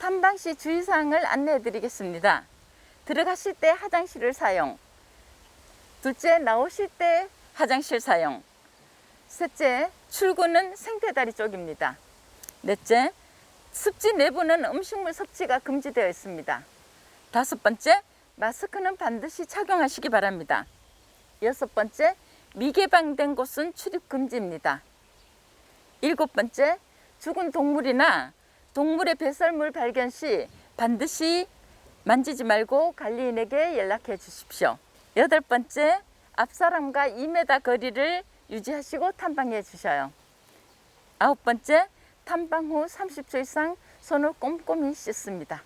탐방 시 주의사항을 안내해 드리겠습니다. 들어가실 때 화장실을 사용. 둘째, 나오실 때 화장실 사용. 셋째, 출구는 생태다리 쪽입니다. 넷째, 습지 내부는 음식물 섭취가 금지되어 있습니다. 다섯 번째, 마스크는 반드시 착용하시기 바랍니다. 여섯 번째, 미개방된 곳은 출입 금지입니다. 일곱 번째, 죽은 동물이나 동물의 배설물 발견 시 반드시 만지지 말고 관리인에게 연락해 주십시오. 여덟 번째, 앞사람과 2m 거리를 유지하시고 탐방해 주셔요. 아홉 번째, 탐방 후 30초 이상 손을 꼼꼼히 씻습니다.